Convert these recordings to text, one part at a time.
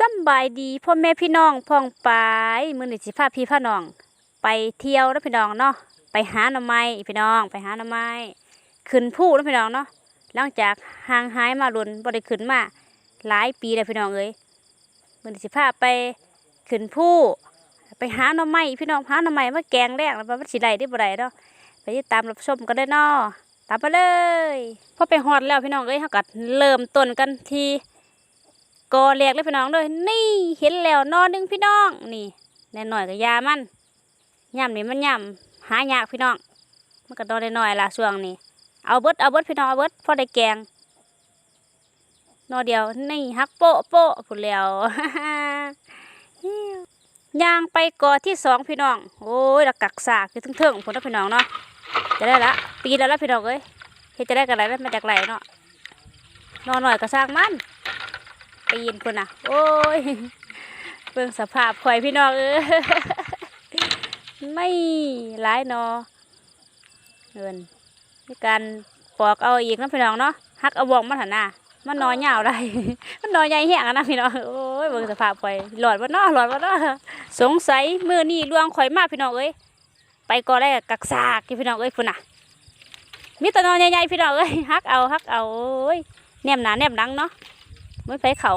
สำบายดีพ่อแม่พี่น้องพ้องไปมื้อนี้สิพาพี่พาน้อง ไปเที่ยวนะพี่น้องเนาะไปหาหน่อไม้พี่น้อง ไปหาหน่อไม้ขึ้นภูนะพี่น้องเนาะหลังจากห่างหายมาลุนบ่ได้ขึ้นมาหลายปีแล้วพี่น้องเอ้ยมื้อนี้สิพาไปขึ้นภูไปหาหน่อไม้พี่น้องหาหน่อไม้มาแกงแรกแล้วว่ามันสิได้ได้บ่ได้เนาะไปติดตามรับชมกันได้เนาะตามไปเลยพอไปฮอดแล้วพี่น้องเอ้ยเฮาก็เริ่มต้นกันที่ กอแรกเลยพี่น้องเลยนี่เห็นแล้วนอหนึงพี่น้อง นี่แน่หน่อยๆก็ยามันย่ำนี่มันย่ำหายากพี่น้อง มันก็นอนน้อยละช่วงนี้ เอาเบิดเอาเบิดพี่น้องเอาเบิดพอได้แกงนอเดียวนี่ฮักโปะโปะพูดแล้วย่างไปกอที่สองพี่น้อง โอ้ยละกักสากคือทึ่งๆผมนะพี่น้องเนาะจะได้ละปีแล้วละพี่น้องเอ้ยเฮ็ดจะได้กันไรมาจากไหลเนาะนอนหน่อยก็สร้างมัน ปีนพุ่นน่ะ โอ้ยเบิ่งสภาพข่อยพี่น้องเออไม่ร้ายนอเงินมีการปอกเอาอีกนะพี่น้องเนาะหักเอาบงมันหันหน้ามันนอนยาวได้ มันนอนใหญ่แห้งนะพี่น้อง โอ้ยเบิ่งสภาพข่อยหลอดว่านาะหลอดว่านาะสงสัยมือนี่ลวงข่อยมากพี่น้องเอ้ย ไปก็ได้กักซากีพี่น้องเอ้ยพุ่นน่ะ มีแต่นอนใหญ่ๆพี่น้องเอ้ย หักเอาหักเอาโอ้ยแนมหนาแนมหนังเนาะ ไม่ไปเขา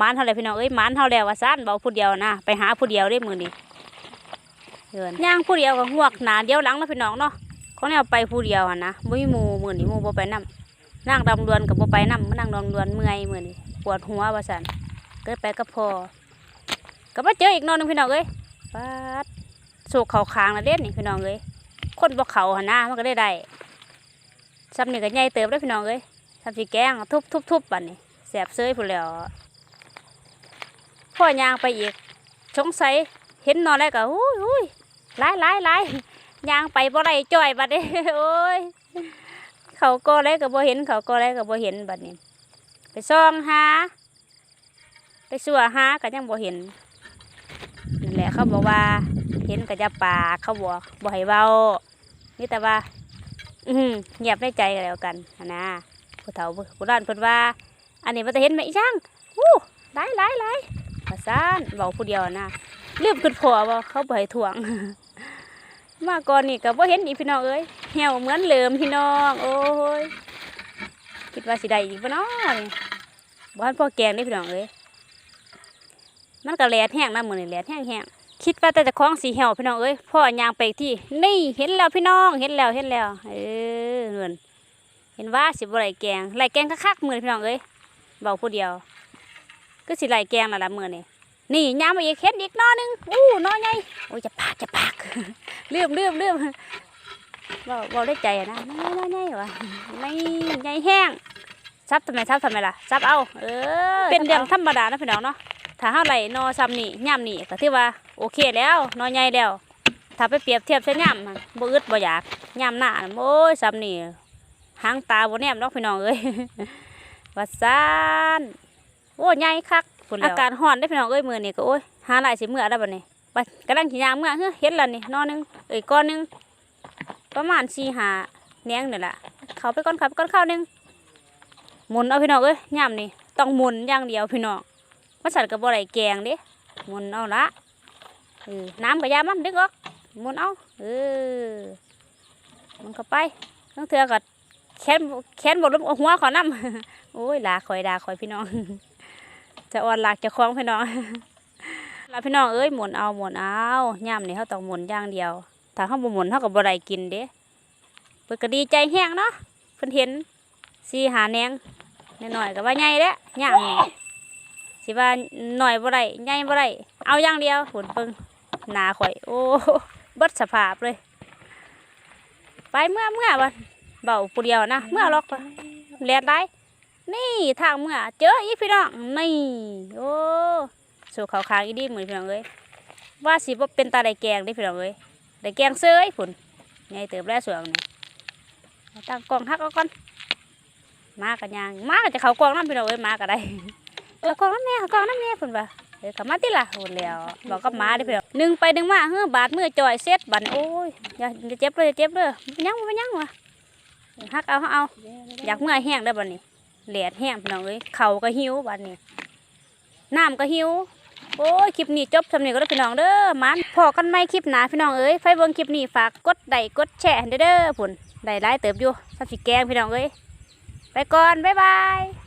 มานเท่าไรพี่น้องเอ้ยมานเท่าแล้วว่าซ่านเบาผู้เดียวนะไปหาผู้เดียวได้มือนี่เดินย่างผู้เดียวกับหวกหนาเดียวหลังแล้วพี่น้องเนาะเขาแนวไปผู้เดียวอะนะม่มีหมูมือนี่หมูบ่ไปนํนั่งดำดวนกับบ่ไปนํมานั่งดำดวนเมื่อยมือนี่ปวดหัวว่าสั้นเกิดไปก็พอก็มาเจออีกนอนนึงพี่น้องเอ้ยปัดโศกเขาคางแล้วเล่นนี่พี่น้องเอ้ยคนบ่เขาหันหน้ามันก็ได้ได้ซ้ำนี่ก็ใหญ่เติบได้วพี่น้องเอ้ยทำสีแกงทุบทุบทุบบัดนี้ แสบเซยพูนแล้วพ่อยางไปอีกสงสัยเห็นนอนแล้วก็อุ้ยอุ้ยหลายหลายหลายางไปบ่ไรจ่อยบัดนี้โอ้ยเขาก็แล้วก็บ่เห็นเขาก็แล้วก็บ่เห็นบัดนี้ ไปซ่องหาไปสัวหาก็ยังบ่เห็นนั่นแหละเขาบอกว่าเห็นก็จะปากเขาบอกบ่ให้เว้านี่แต่ว่า อืเงียบในใจก็แล้วกันนนะผู้เฒ่าผู้ร้านเพิ่นว่า อันนี้มันจะเห็นไหมช่างอู้หลายหลายหลายภาษานเบาผู้เดียวนะลืมขึ้นพอว่าเขาบ่ให้ถ่วง มาก่อนนี่ก็บ่เห็นอีพี่น้องเอ้ยเหี่ยวเหมือนเลิมพี่น้อง โอ้ยคิดว่าสิได้อีกบ่นาะนี่บ่ทันพอแกงได้พี่น้องเอ้ยมันก็แหลดแห้งนะมือนี้แลดแห้งแห้งคิดว่าแต่จะคล้องสีเหี่ยวพี่น้องเอ้ยพ่อยางไปที่นี่เห็นแล้วพี่น้องเห็นแล้วเห็นแล้ว เออเงินเห็นว่าสิบไหลแกงไหลแกงคักๆมือนพี่น้องเอ้ย เบาผู้เดียว ก็สิไหลแกงนั่นละมือนี่นี่ยามมาอีกเห็นอีกหนอหนึงอู้หนอใหญ่โอ้ยจะปากจะปากลืมลืมลืมเบาเบาได้ใจอะนะน้อยน้อยน้อยวะไม่ใหญ่แห้งซับทำไมซับทำไมล่ะซับเอา เออ เป็นเรื่องธรรมดานะพี่น้องเนาะถ้าเฮาไหลนอซ้ำนี่ย่ำนี่ก็ถือว่าโอเคแล้วนอใหญ่แล้วถ้าไปเปรียบเทียบใส่ย่ำมันบ่อึดบ่อยากย่ำหน้าน่ะโอ้ยซ้ำนี่หางตาบนแนมเนอกพี่น้องเอ้ย วัดซานโอ้ใหญ่คักอากาศร้อนได้พี่น้องเอ้ยมือนี่ก็โอ้ยหาหลายสิเมื่อได้วบัดนี้บัดกำลังสิยางเมื่อเฮ้ยเห็นแล้วนี่นอหนึงเอ้ยก้อนหนึงประมาณสี่หาแหนงนี่แหละเขาไปก้อนเขาไปก้อนข้าวนึงหมุนเอาพี่น้องเอ้ยย่ำนี่ต้องหมุนอย่างเดียวพี่น้องมาสั่นกับบ่ไรแกงเด้หมุนเอาละเออน้ำกับยามันดึกออกหมุนเอาเออมันเข้าไปต้องเถื่อกัด แขนแขนบดลงหัวขอน้ำโอ้ยลาคอยดาคอยพี่น้อง จะอ่อนหลากจะคล้องพี่น้องลาพี่น้องเอ้ยหมุนเอาหมุนเอาย่ำนี่เขาต้องหมุนอย่างเดียว ถ้าเขาบ่หมุนเขาก็บ่ได้กินเด้เพิ่นก็ดีใจแห้งเนาะเพิ่นเห็นสีหาแหนงน้อยๆก็ว่าใหญ่แล้วย่างนี่สิว่าหน่อยบ่ได้ใหญ่บ่ได้เอาอย่างเดียวหุ่นเบิ่งหนาข่อย โอ้บิดสภาพเลย ไปเมื่อเมื่อวัน เบาผู้เดียวนะเมื่อล็อกไปแลดได้นี่ทางเมื่อเจออีกพี่น้องนี่โอ้สู่เขาคางอีดีเหมือนพี่น้องเอ้ยว่าสิบ่เป็นตาได้แกงได้พี่น้องเอ้ยได้แกงเซยผุนไงเติบแล้วสวงนี่ตั้งกล้องฮักเอาก่อนมากันยังมาก็จะเขากล้องน้ำพี่น้องเอ้ยมาก็ได้เอากล้องน้ำแม่เอากล้องน้ำแม่ผุนปะเดี๋ยวเขามาติล่ะโหดแล้วบอกกับหมาได้อพี่น้องหนึ่งไปหนึ่งมาเฮ้อบาดมือจ่อยเซ็ตบัดนี้โอ้ยอย่าอย่าเจ็บเลยอย่าเจ็บเลยไม่ยั้งไม่ยั้งวะ ฮักเอาฮักเอา อยากเมื่อยแห้งได้บ้านี้แหลดแห้งพี่น้องเอ้ยเข่าก็หิวบัดนี้น้ำก็หิวโอ้ยคลิปนี้จบสำเนียงก็ได้พี่น้องเด้อมันพอกันไม่คลิปหนาพี่น้องเอ้ยไฟเบิ้งคลิปนี้ฝากกดไลค์กดแชร์เด้อผุนได้ไลค์เติบอยู่สับสิแกงพี่น้องเอ้ยไปก่อนบ๊ายบาย